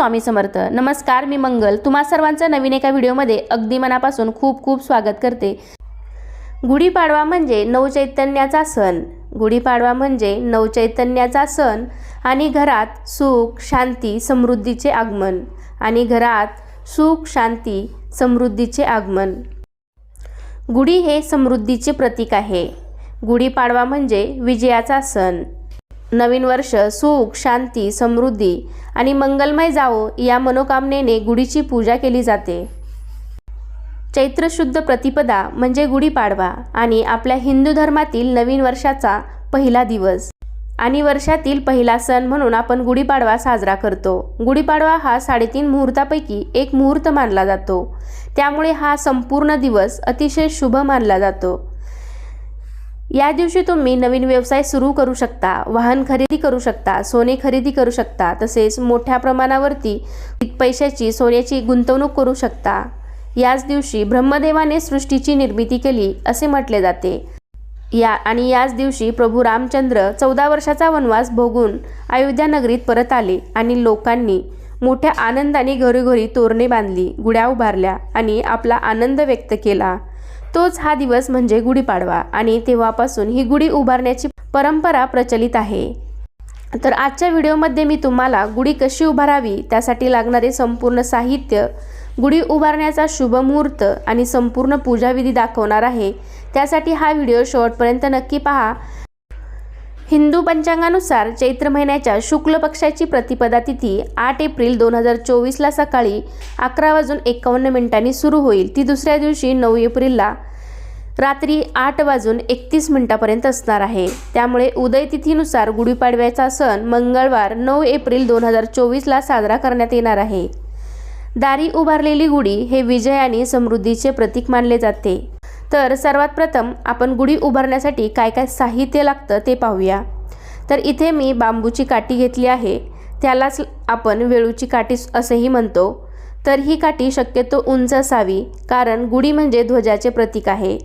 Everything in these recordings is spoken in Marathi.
स्वामी समर्थ. नमस्कार मी मंगल. तुम्हा सर्वांचं नवीन एका व्हिडिओमध्ये अगदी मनापासून खूप खूप स्वागत करते. गुढीपाडवा म्हणजे नवचैतन्याचा सण. गुढीपाडवा म्हणजे नवचैतन्याचा सण आणि घरात सुख शांती समृद्धीचे आगमन. आणि घरात सुख शांती समृद्धीचे आगमन. गुढी हे समृद्धीचे प्रतीक आहे. गुढीपाडवा म्हणजे विजयाचा सण. नवीन वर्ष सुख शांती समृद्धी आणि मंगलमय जावो या मनोकामनेने गुढीची पूजा केली जाते. चैत्र शुद्ध प्रतिपदा म्हणजे गुढीपाडवा आणि आपल्या हिंदू धर्मातील नवीन वर्षाचा पहिला दिवस. आणि वर्षातील पहिला सण म्हणून आपण गुढीपाडवा साजरा करतो. गुढीपाडवा हा साडेतीन मुहूर्तापैकी एक मुहूर्त मानला जातो. त्यामुळे हा संपूर्ण दिवस अतिशय शुभ मानला जातो. या दिवशी तुम्ही नवीन व्यवसाय सुरू करू शकता वाहन खरेदी करू शकता सोने खरेदी करू शकता तसेच मोठ्या प्रमाणावरती पैशाची सोन्याची गुंतवणूक करू शकता. याच दिवशी ब्रह्मदेवाने सृष्टीची निर्मिती केली असे म्हटले जाते. या आणि याच दिवशी प्रभू रामचंद्र चौदा वर्षाचा वनवास भोगून अयोध्या नगरीत परत आले आणि लोकांनी मोठ्या आनंदाने घरोघरी तोरणे बांधली गुड्या उभारल्या आणि आपला आनंद व्यक्त केला. तोच हा दिवस म्हणजे गुढीपाडवा आणि तेव्हापासून ही गुढी उभारण्याची परंपरा प्रचलित आहे. तर आजच्या व्हिडिओमध्ये मी तुम्हाला गुढी कशी उभारावी त्यासाठी लागणारे संपूर्ण साहित्य गुढी उभारण्याचा शुभ मुहूर्त आणि संपूर्ण पूजाविधी दाखवणार आहे. त्यासाठी हा व्हिडिओ शेवटपर्यंत नक्की पहा. हिंदू पंचांगानुसार चैत्र महिन्याच्या शुक्ल पक्षाची प्रतिपदा तिथी आठ एप्रिल दोन हजार चोवीसला सकाळी अकरा वाजून एकावन्न मिनिटांनी सुरू होईल. ती दुसऱ्या दिवशी नऊ एप्रिलला रात्री आठ वाजून एकतीस मिनिटापर्यंत असणार आहे. त्यामुळे उदय तिथीनुसार गुढीपाडव्याचा सण मंगळवार नऊ एप्रिल दोन हजार चोवीसला साजरा करण्यात येणार आहे. दारी उभारलेली गुढी हे विजय आणि समृद्धीचे प्रतीक मानले जाते. तर सर्वात प्रथम आपण गुढी उभारण्यासाठी काय काय साहित्य लागतं ते पाहूया. तर इथे मी बांबूची काठी घेतली आहे. त्यालाच आपण वेळूची काठी असेही म्हणतो. तर ही काठी शक्यतो उंच असावी कारण गुढी म्हणजे ध्वजाचे प्रतीक आहे.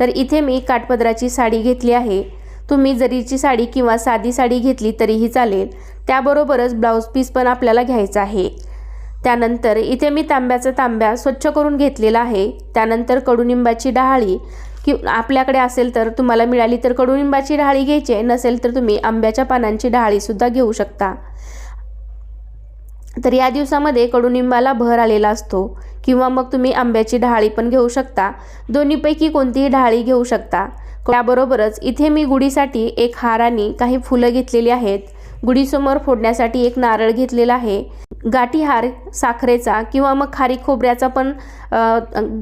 तर इथे मी काठपदराची साडी घेतली आहे. तुम्ही जरीची साडी किंवा साधी साडी घेतली तरीही चालेल. त्याबरोबरच ब्लाऊज पीस पण आपल्याला घ्यायचा आहे. त्यानंतर इथे मी तांब्याचा तांब्या स्वच्छ करून घेतलेला आहे. त्यानंतर कडुनिंबाची डहाळी कि आपल्याकडे असेल तर तुम्हाला मिळाली तर कडुनिंबाची डहाळी घ्यायची आहे नसेल तर तुम्ही आंब्याच्या पानांची डहाळीसुद्धा घेऊ शकता. तर या दिवसामध्ये कडुनिंबाला भर आलेला असतो किंवा मग तुम्ही आंब्याची डहाळी पण घेऊ शकता. दोन्हीपैकी कोणतीही डहाळी घेऊ शकता. त्याबरोबरच इथे मी गुढीसाठी एक हार आणि काही फुलं घेतलेली आहेत. गुढीसमोर फोडण्यासाठी एक नारळ घेतलेला आहे. गाठीहार साखरेचा किंवा मग खारी खोबऱ्याचा पण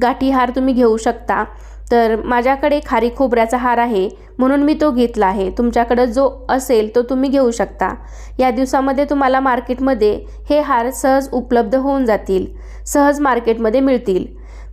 गाठीहार तुम्ही घेऊ शकता. तर माझ्याकडे खारी खोबऱ्याचा हार आहे म्हणून मी तो घेतला आहे. तुमच्याकडं जो असेल तो तुम्ही घेऊ शकता. या दिवसामध्ये तुम्हाला मार्केटमध्ये हे हार सहज उपलब्ध होऊन जातील सहज मार्केटमध्ये मिळतील.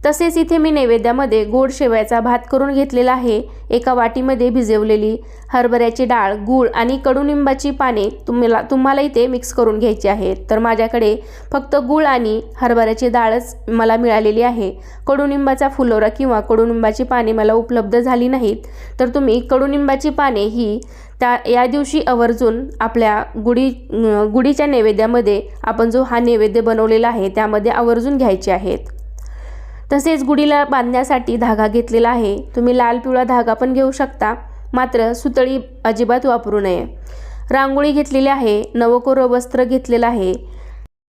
तसेच इथे मी नैवेद्यामध्ये गोड शेवयाचा भात करून घेतलेला आहे. एका वाटीमध्ये भिजवलेली हरभऱ्याची डाळ गूळ आणि कडुनिंबाची पाने तुम्हाला तुम्हाला इथे मिक्स करून घ्यायची आहेत. तर माझ्याकडे फक्त गूळ आणि हरभऱ्याची डाळच मला मिळालेली आहे. कडुनिंबाचा फुलोरा किंवा कडुनिंबाची पाने मला उपलब्ध झाली नाहीत. तर तुम्ही कडुनिंबाची पाने ही त्या या दिवशी आवर्जून आपल्या गुढी गुढीच्या नैवेद्यामध्ये आपण जो हा नैवेद्य बनवलेला आहे त्यामध्ये आवर्जून घ्यायचे आहेत. तसेच गुढीला बांधण्यासाठी धागा घेतलेला आहे. तुम्ही लाल पिवळा धागा पण घेऊ शकता. मात्र सुतळी अजिबात वापरू नये. रांगोळी घेतलेली आहे. नवकोर वस्त्र घेतलेलं आहे.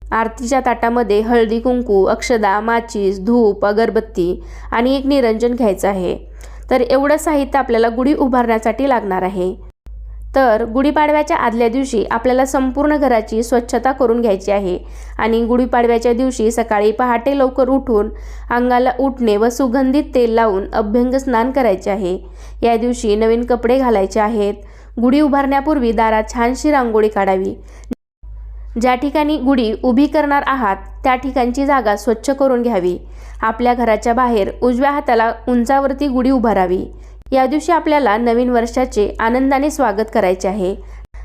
आरतीच्या ताटामध्ये हळदी कुंकू अक्षदा माचीस धूप अगरबत्ती आणि एक निरंजन घ्यायचं आहे. तर एवढं साहित्य आपल्याला गुढी उभारण्यासाठी लागणार आहे. तर गुढीपाडव्याच्या आदल्या दिवशी आपल्याला संपूर्ण घराची स्वच्छता करून घ्यायची आहे. आणि गुढीपाडव्याच्या दिवशी सकाळी पहाटे लवकर उठून अंगाला उठणे व सुगंधित तेल लावून अभ्यंग स्नान करायचे आहे. या दिवशी नवीन कपडे घालायचे आहेत. गुढी उभारण्यापूर्वी दारात छानशी रांगोळी काढावी. ज्या ठिकाणी गुढी उभी करणार आहात त्या ठिकाणची जागा स्वच्छ करून घ्यावी. आपल्या घराच्या बाहेर उजव्या हाताला उंचावरती गुढी उभारावी. या दिवशी आपल्याला नवीन वर्षाचे आनंदाने स्वागत करायचे आहे.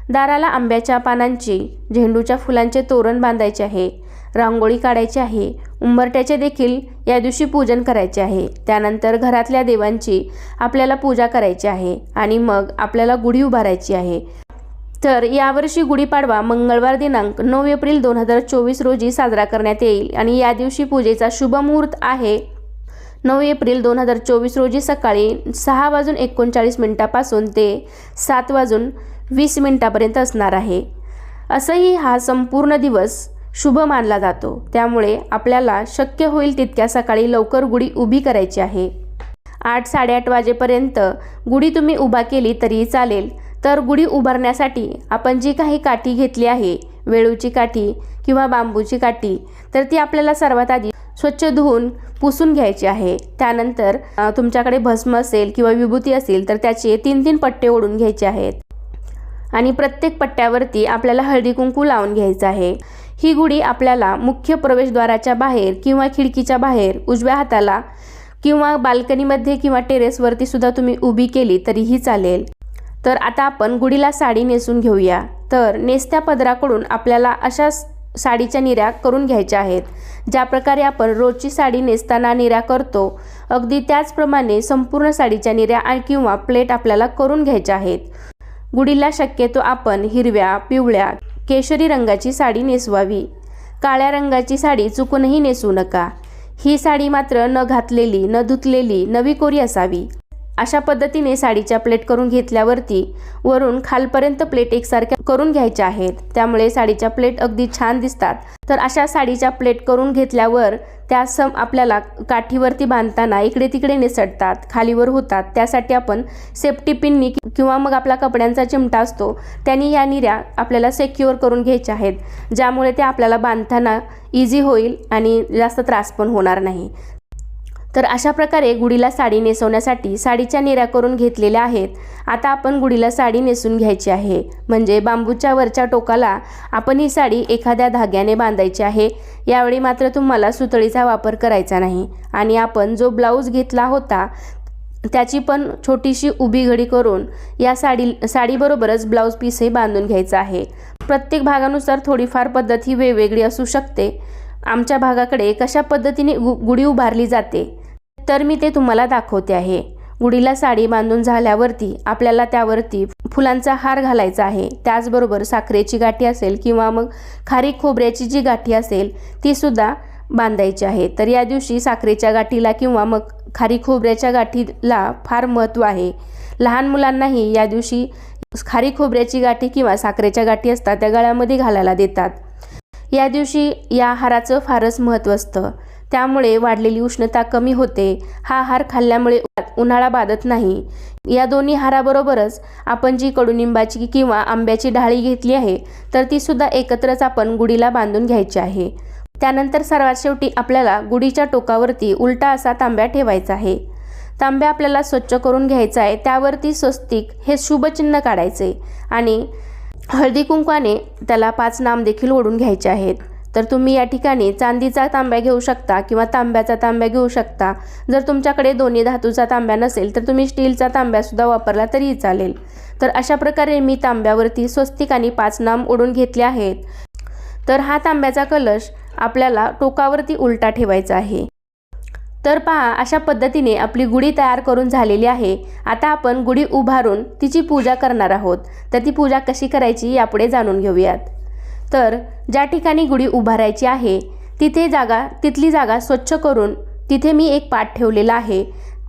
दाराला आंब्याच्या पानांची झेंडूच्या फुलांचे तोरण बांधायचे आहे. रांगोळी काढायची आहे. उंबरट्याचे देखील या दिवशी पूजन करायचे आहे. त्यानंतर घरातल्या देवांची आपल्याला पूजा करायची आहे आणि मग आपल्याला गुढी उभारायची आहे. तर यावर्षी गुढीपाडवा मंगळवार दिनांक नऊ एप्रिल दोन हजार चोवीस रोजी साजरा करण्यात येईल आणि या दिवशी पूजेचा शुभ मुहूर्त आहे. नऊ एप्रिल दोन हजार चोवीस रोजी सकाळी सहा वाजून एकोणचाळीस मिनिटापासून ते सात वाजून वीस मिनिटापर्यंत असणार आहे. असंही हा संपूर्ण दिवस शुभ मानला जातो. त्यामुळे आपल्याला शक्य होईल तितक्या सकाळी लवकर गुढी उभी करायची आहे. आठ साडेआठ वाजेपर्यंत गुढी तुम्ही उभा केली तरीही चालेल. तर गुढी उभारण्यासाठी आपण जी काही काठी घेतली आहे वेळूची काठी किंवा बांबूची काठी तर ती आपल्याला सर्वात आधी स्वच्छ धुवून पुसून घ्यायची आहे. त्यानंतर तुमच्याकडे भस्म असेल किंवा विभूती असेल तर त्याचे तीन तीन पट्टे ओढून घ्यायचे आहेत. आणि प्रत्येक पट्ट्यावरती आपल्याला हळदी कुंकू लावून घ्यायचं आहे. ही गुढी आपल्याला मुख्य प्रवेशद्वाराच्या बाहेर किंवा खिडकीच्या बाहेर उजव्या हाताला किंवा बाल्कनीमध्ये किंवा टेरेसवरती सुद्धा तुम्ही उभी केली तरीही चालेल. तर आता आपण गुढीला साडी नेसून घेऊया. तर नेसत्या पदराकडून आपल्याला अशाच साडीच्या निऱ्या करून घ्यायच्या आहेत. ज्या प्रकारे आपण रोजची साडी नेसताना निऱ्या करतो अगदी त्याचप्रमाणे संपूर्ण साडीच्या निऱ्या किंवा प्लेट आपल्याला करून घ्यायच्या आहेत. गुढीला शक्यतो आपण हिरव्या पिवळ्या केशरी रंगाची साडी नेसवावी. काळ्या रंगाची साडी चुकूनही नेसू नका. ही साडी मात्र न घातलेली न धुतलेली नवी कोरी असावी. अशा पद्धतीने साडीच्या प्लेट करून घेतल्यावरती वरून खालपर्यंत प्लेट एकसारख्या करून घ्यायच्या आहेत. त्यामुळे साडीच्या प्लेट अगदी छान दिसतात. तर अशा साडीच्या प्लेट करून घेतल्यावर त्या सम आपल्याला काठीवरती बांधताना इकडे तिकडे निसटतात खालीवर होतात. त्यासाठी आपण सेफ्टी पिननी किंवा मग आपला कपड्यांचा चिमटा असतो त्यांनी या निऱ्या आपल्याला सेक्युअर करून घ्यायच्या आहेत. ज्यामुळे त्या आपल्याला बांधताना इझी होईल आणि जास्त त्रास पण होणार नाही. तर अशा प्रकारे गुढीला साडी नेसवण्यासाठी साडीच्या निऱ्या करून घेतलेल्या आहेत. आता आपण गुढीला साडी नेसून घ्यायची आहे. म्हणजे बांबूच्या वरच्या टोकाला आपण ही साडी एखाद्या धाग्याने बांधायची आहे. यावेळी मात्र तुम्हाला सुतळीचा वापर करायचा नाही. आणि आपण जो ब्लाऊज घेतला होता त्याची पण छोटीशी उभी घडी करून या साडी साडीबरोबरच ब्लाऊज पीसही बांधून घ्यायचा आहे. प्रत्येक भागानुसार थोडीफार पद्धत ही वेगवेगळी असू शकते. आमच्या भागाकडे कशा पद्धतीने गु गुढी उभारली जाते? तर मी ते तुम्हाला दाखवते आहे. गुढीला साडी बांधून झाल्यावरती आपल्याला त्यावरती फुलांचा हार घालायचा आहे. त्याचबरोबर साखरेची गाठी असेल किंवा मग खारी खोबऱ्याची जी गाठी असेल ती सुद्धा बांधायची आहे. तर या दिवशी साखरेच्या गाठीला किंवा मग खारी खोबऱ्याच्या गाठीला फार महत्त्व आहे. लहान मुलांनाही या दिवशी खारी खोबऱ्याची गाठी किंवा साखरेच्या गाठी असतात त्या गळ्यामध्ये घालायला देतात. या दिवशी या हाराचं फारच महत्त्व असतं. त्यामुळे वाढलेली उष्णता कमी होते. हा हार खाल्ल्यामुळे उन्हाळा बाधत नाही. या दोन्ही हाराबरोबरच आपण जी कडुनिंबाची किंवा आंब्याची डाळी घेतली आहे तर ती सुद्धा एकत्रच आपण गुढीला बांधून घ्यायची आहे. त्यानंतर सर्वात शेवटी आपल्याला गुढीच्या टोकावरती उलटा असा तांब्या ठेवायचा आहे. तांब्या आपल्याला स्वच्छ करून घ्यायचा आहे त्यावरती स्वस्तिक हे शुभचिन्ह काढायचे आणि हळदी कुंकवाने त्याला पाच नाम देखील ओढून घ्यायचे आहेत. तर तुम्ही या ठिकाणी चांदीचा तांब्या घेऊ शकता किंवा तांब्याचा तांब्या घेऊ शकता. जर तुमच्याकडे दोन्ही धातूचा तांब्या नसेल तर तुम्ही स्टीलचा तांब्यासुद्धा वापरला तरीही चालेल. तर अशा प्रकारे मी तांब्यावरती स्वस्तिक आणि पाच नाम ओढून घेतले आहेत. तर हा तांब्याचा कलश आपल्याला टोकावरती उलटा ठेवायचा आहे. तर पहा अशा पद्धतीने आपली गुढी तयार करून झालेली आहे. आता आपण गुढी उभारून तिची पूजा करणार आहोत. तर ती पूजा कशी करायची यापुढे जाणून घेऊयात. तर ज्या ठिकाणी गुढी उभारायची आहे तिथे जागा तिथली जागा स्वच्छ करून तिथे मी एक पाट ठेवलेला आहे.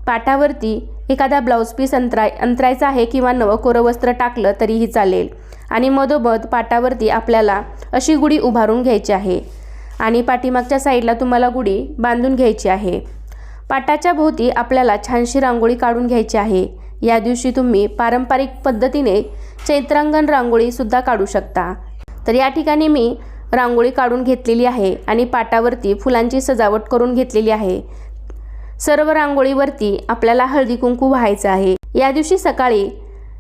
पाटावरती एखादा ब्लाऊज पीस अंतराय अंतरायचा आहे किंवा नवकोरं वस्त्र टाकलं तरीही चालेल. आणि मधोमध पाटावरती आपल्याला अशी गुढी उभारून घ्यायची आहे. आणि पाठीमागच्या साईडला तुम्हाला गुढी बांधून घ्यायची आहे. पाटाच्या भोवती आपल्याला छानशी रांगोळी काढून घ्यायची आहे. या दिवशी तुम्ही पारंपरिक पद्धतीने चैत्रांगण रांगोळीसुद्धा काढू शकता. तर या ठिकाणी मी रांगोळी काढून घेतलेली आहे आणि पाटावरती फुलांची सजावट करून घेतलेली आहे. सर्व रांगोळीवरती आपल्याला हळदी कुंकू व्हायचं आहे. या दिवशी सकाळी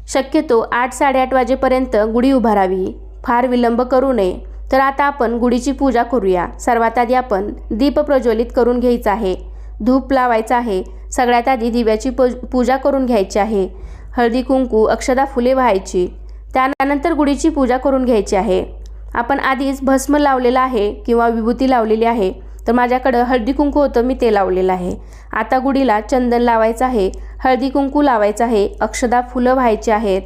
शक्यतो आठ साडेआठ वाजेपर्यंत गुढी उभारावी. फार विलंब करू नये. तर आता आपण गुढीची पूजा करूया. सर्वात आधी आपण दीप प्रज्वलित करून घ्यायचा आहे. धूप लावायचा आहे. सगळ्यात आधी दिव्याची पूजा करून घ्यायची आहे. हळदी कुंकू अक्षदा फुले व्हायची. त्यानंतर गुढीची पूजा करून घ्यायची आहे. आपण आधीच भस्म लावलेलं आहे किंवा विभूती लावलेली आहे. तर माझ्याकडं हळदी कुंकू होतं मी ते लावलेलं आहे. आता गुढीला चंदन लावायचं आहे. हळदी कुंकू लावायचं आहे. अक्षदा फुलं व्हायची आहेत.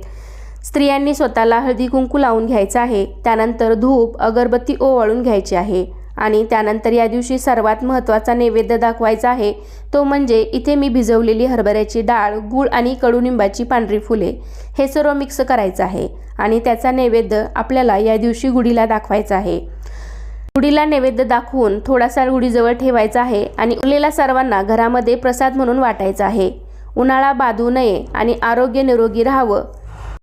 स्त्रियांनी स्वतःला हळदी कुंकू लावून घ्यायचं आहे. त्यानंतर धूप अगरबत्ती ओवाळून घ्यायची आहे. आणि त्यानंतर या दिवशी सर्वात महत्त्वाचा नैवेद्य दाखवायचा आहे तो म्हणजे इथे मी भिजवलेली हरभऱ्याची डाळ गूळ आणि कडुनिंबाची पांढरी फुले हे सर्व मिक्स करायचं आहे आणि त्याचा नैवेद्य आपल्याला या दिवशी गुढीला दाखवायचा आहे. गुढीला नैवेद्य दाखवून थोडासा गुढीजवळ ठेवायचा आहे आणि उरलेला सर्वांना घरामध्ये प्रसाद म्हणून वाटायचा आहे. उन्हाळा बाधू नये आणि आरोग्य निरोगी राहावं.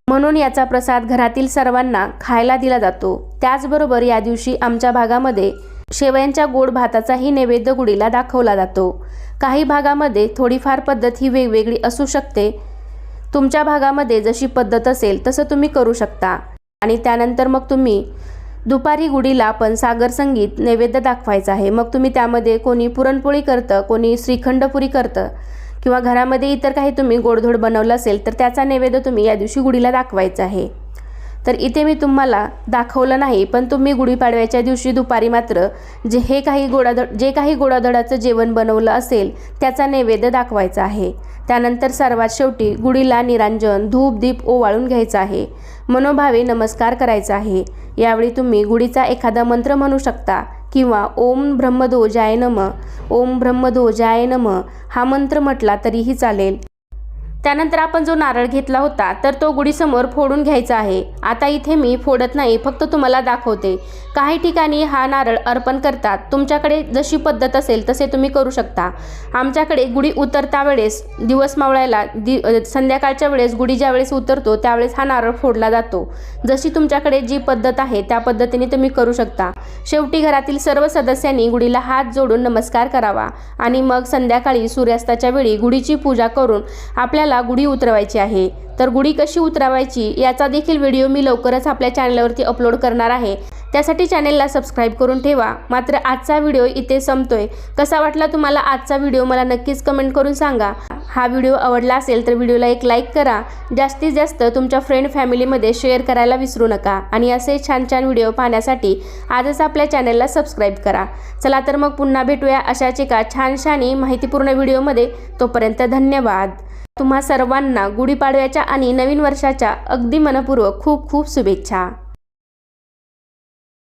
म्हणून याचा प्रसाद घरातील सर्वांना खायला दिला जातो. त्याचबरोबर या दिवशी आमच्या भागामध्ये शेवयांच्या गोड भाताचाही नैवेद्य गुढीला दाखवला जातो. काही भागामध्ये थोडीफार पद्धत ही वेगवेगळी असू शकते. तुमच्या भागामध्ये जशी पद्धत असेल तसं तुम्ही करू शकता. आणि त्यानंतर मग तुम्ही दुपारी गुढीला पण सागर संगीत नैवेद्य दाखवायचं आहे. मग तुम्ही त्यामध्ये कोणी पुरणपोळी करतं कोणी श्रीखंडपुरी करतं किंवा घरामध्ये इतर काही तुम्ही गोडधोड बनवलं असेल तर त्याचा नैवेद्य तुम्ही या दिवशी गुढीला दाखवायचा आहे. तर इथे मी तुम्हाला दाखवलं नाही पण तुम्ही गुढीपाडव्याच्या दिवशी दुपारी मात्र जे हे काही गोडाधड जे काही गोडाधडाचं जेवण बनवलं असेल त्याचा नैवेद्य दाखवायचा आहे. त्यानंतर सर्वात शेवटी गुढीला निरांजन धूप दीप ओवाळून घ्यायचा आहे. मनोभावे नमस्कार करायचा आहे. यावेळी तुम्ही गुढीचा एखादा मंत्र म्हणू शकता किंवा ओम ब्रह्मध्वजाय नम. ओम ब्रह्मध्वजाय नम हा मंत्र म्हटला तरीही चालेल. त्यानंतर आपण जो नारळ घेतला होता तर तो गुढीसमोर फोडून घ्यायचा आहे. आता इथे मी फोडत नाही फक्त तुम्हाला दाखवते. काही ठिकाणी हा नारळ अर्पण करतात. तुमच्याकडे जशी पद्धत असेल तसे तुम्ही करू शकता. आमच्याकडे गुढी उतरता वेळेस दिवस मावळायला दि संध्याकाळच्या वेळेस गुढी ज्या वेळेस उतरतो त्यावेळेस हा नारळ फोडला जातो. जशी तुमच्याकडे जी पद्धत आहे त्या पद्धतीने तुम्ही करू शकता. शेवटी घरातील सर्व सदस्यांनी गुढीला हात जोडून नमस्कार करावा. आणि मग संध्याकाळी सूर्यास्ताच्या वेळी गुढीची पूजा करून आपल्याला गुढी उतरवायची आहे. तर गुढी कशी उतरवायची याचा देखील व्हिडिओ मी लवकरच आपल्या चॅनलवरती अपलोड करणार आहे. त्यासाठी चॅनेलला सबस्क्राईब करून ठेवा. मात्र आजचा व्हिडिओ इथे संपतोय. कसा वाटला तुम्हाला आजचा व्हिडिओ मला नक्कीच कमेंट करून सांगा. हा व्हिडिओ आवडला असेल तर व्हिडिओला एक लाईक करा. जास्तीत जास्त तुमच्या फ्रेंड फॅमिलीमध्ये शेअर करायला विसरू नका. आणि असे छान छान व्हिडिओ पाहण्यासाठी आजच आपल्या चॅनलला सबस्क्राईब करा. चला तर मग पुन्हा भेटूया अशाच एका छानशानी माहितीपूर्ण व्हिडिओमध्ये. तोपर्यंत धन्यवाद. तुम्हा सर्वांना गुढीपाडव्याच्या आणि नवीन वर्षाच्या अगदी मनपूर्वक खूप खूप शुभेच्छा.